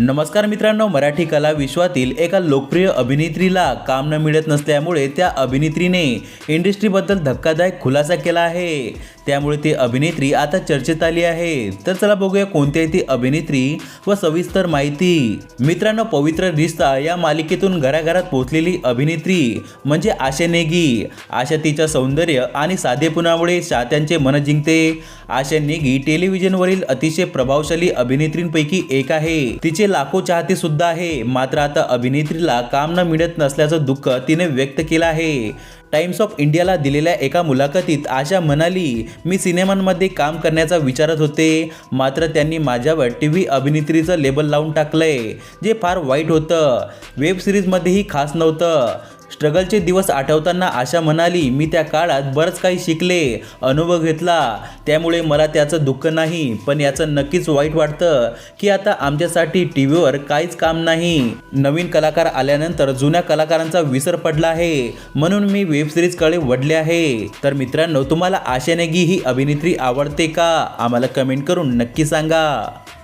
नमस्कार मित्रांनो मराठी कला विश्वातील एका लोकप्रिय अभिनेत्रीला काम न मिळत नसल्यामुळे त्या अभिनेत्रीने इंडस्ट्रीबद्दल धक्कादायक खुलासा केला आहे. त्यामुळे ती अभिनेत्री आता चर्चेत आली आहे. तर चला बघूया कोणती आहे ती अभिनेत्री व सविस्तर माहिती. मित्रांनो पवित्र रिश्ता या मालिकेतून घराघरात पोहोचलेली अभिनेत्री म्हणजे आशा नेगी. आशा तिच्या सौंदर्य आणि साधेपणामुळे चाहत्यांचे मन जिंकते. आशा नेगी टेलिव्हिजनवरील अतिशय प्रभावशाली अभिनेत्रींपैकी एक आहे. तिचे लाखो चाहते सुद्धा आहे. मात्र आता अभिनेत्रीला काम न मिळत नसल्याचं दुःख तिने व्यक्त केलं आहे. टाइम्स ऑफ इंडियाला दिलेल्या एका मुलाखतीत आशा म्हणाली मी सिनेमांमध्ये काम करण्याचा विचारत होते मात्र त्यांनी माझ्यावर टी व्ही अभिनेत्रीचं लेबल लावून टाकलंय जे फार वाईट होतं. वेब सिरीजमध्येही खास नव्हतं. स्ट्रगलचे दिवस आठवताना आशा म्हणाली मी त्या काळात बरंच काही शिकले अनुभव घेतला. त्यामुळे मला त्याचं दुःख नाही पण याचं नक्कीच वाईट वाटतं की आता आमच्यासाठी टी व्हीवर काहीच काम नाही. नवीन कलाकार आल्यानंतर जुन्या कलाकारांचा विसर पडला आहे. म्हणून मी वेब सिरीजकडे वडले आहे. तर मित्रांनो तुम्हाला आशा नेगी ही अभिनेत्री आवडते का? आम्हाला कमेंट करून नक्की सांगा.